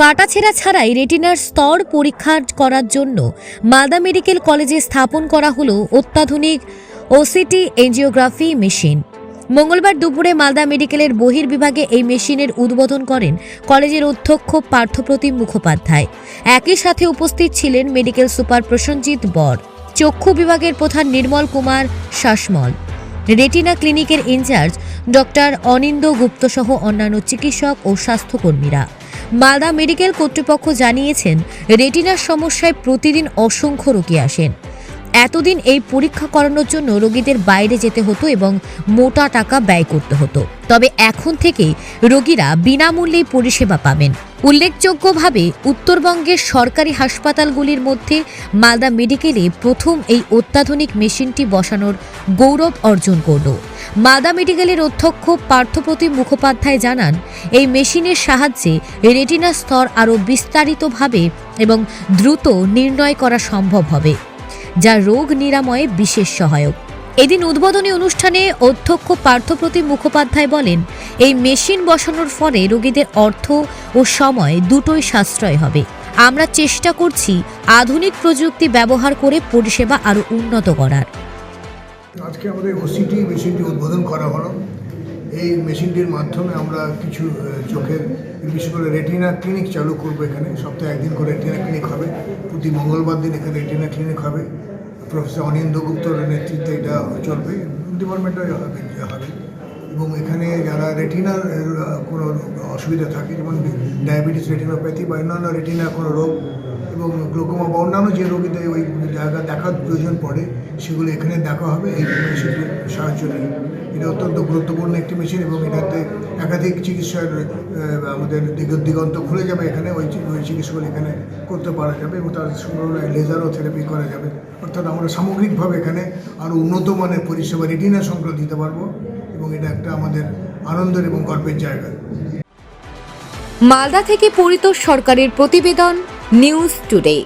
কাটাছেঁড়া ছাড়াই রেটিনার স্তর পরীক্ষা করার জন্য মালদা মেডিকেল কলেজে স্থাপন করা হলো অত্যাধুনিক ওসিটি এনজিওগ্রাফি মেশিন। মঙ্গলবার দুপুরে মালদা মেডিকেলের বহির্বিভাগে এই মেশিনের উদ্বোধন করেন কলেজের অধ্যক্ষ পার্থপ্রতিম মুখোপাধ্যায়। একই সাথে উপস্থিত ছিলেন মেডিকেল সুপার প্রসঞ্জিৎ বর, চক্ষু বিভাগের প্রধান নির্মল কুমার শাসমল, রেটিনা ক্লিনিকের in charge doctor Aninda Gupta সহ অন্যান্য চিকিৎসক ও স্বাস্থ্যকর্মীরা। মালদা মেডিকেল কর্তৃপক্ষ জানিয়েছেন, রেটিনার সমস্যায় প্রতিদিন অসংখ্য রোগী আসেন। এতদিন এই পরীক্ষা করানোর জন্য রোগীদের বাইরে যেতে হতো এবং মোটা টাকা ব্যয় করতে হতো। তবে এখন থেকে রোগীরা বিনামূল্যেই পরিষেবা পাবেন। উল্লেখযোগ্যভাবে উত্তরবঙ্গের সরকারি হাসপাতালগুলির মধ্যে মালদা মেডিকেলে প্রথম এই অত্যাধুনিক মেশিনটি বসানোর গৌরব অর্জন করল। মালদা মেডিকেলের অধ্যক্ষ পার্থপ্রতিম মুখোপাধ্যায় জানান, এই মেশিনের সাহায্যে রেটিনা স্তর আরও বিস্তারিতভাবে এবং দ্রুত নির্ণয় করা সম্ভব হবে, যা রোগ নিরাময়ে বিশেষ সহায়ক। এদিন উদ্বোধনী অনুষ্ঠানে অধ্যক্ষ পার্থপ্রতিম মুখোপাধ্যায় বলেন, এই মেশিন বসানোর ফলে রোগীদের অর্থ ও সময় দুটোই সাশ্রয় হবে। আমরা চেষ্টা করছি আধুনিক প্রযুক্তি ব্যবহার করে পরিষেবা আরও উন্নত করার। আজকে আমাদের ওসিটি মেশিনটি উদ্বোধন করা হলো। এই মেশিনটির মাধ্যমে আমরা কিছু চোখের বিশেষ করে রেটিনা ক্লিনিক চালু করব এখানে। সপ্তাহে একদিন করে রেটিনা ক্লিনিক হবে। প্রতি মঙ্গলবার দিন এখানে রেটিনা ক্লিনিক হবে। প্রফেসর অনিন্দ গুপ্তর নেতৃত্বে এটা চলবে। ডিপার্টমেন্টে হবে হবে। এবং এখানে যারা রেটিনার কোনো অসুবিধা থাকে, যেমন ডায়াবেটিস রেটিনোপ্যাথি বা অন্যান্য রেটিনার কোনো রোগ এবং গ্লোকোমা বা অন্যান্য যে রোগীদের ওই জায়গা দেখার প্রয়োজন পড়ে, সেগুলো এখানে দেখা হবে। এই মেশিনের সাহায্য নিয়ে। এটা অত্যন্ত গুরুত্বপূর্ণ একটি মেশিন এবং এটাতে একাধিক চিকিৎসার আমাদের দিগ- দিগন্ত খুলে যাবে এখানে। ওই ওই চিকিৎসাগুলো এখানে করতে পারা যাবে এবং তার সঙ্গে লেজারও থেরাপি করা যাবে। অর্থাৎ আমরা সামগ্রিকভাবে এখানে আরও উন্নত মানের পরিষেবা রেটিনা সংক্রান্ত দিতে পারব। এবং এটা একটা আমাদের আনন্দের এবং গর্বের জায়গা। মালদা থেকে পরিতোষ সরকারের প্রতিবেদন নিউজ টুডে।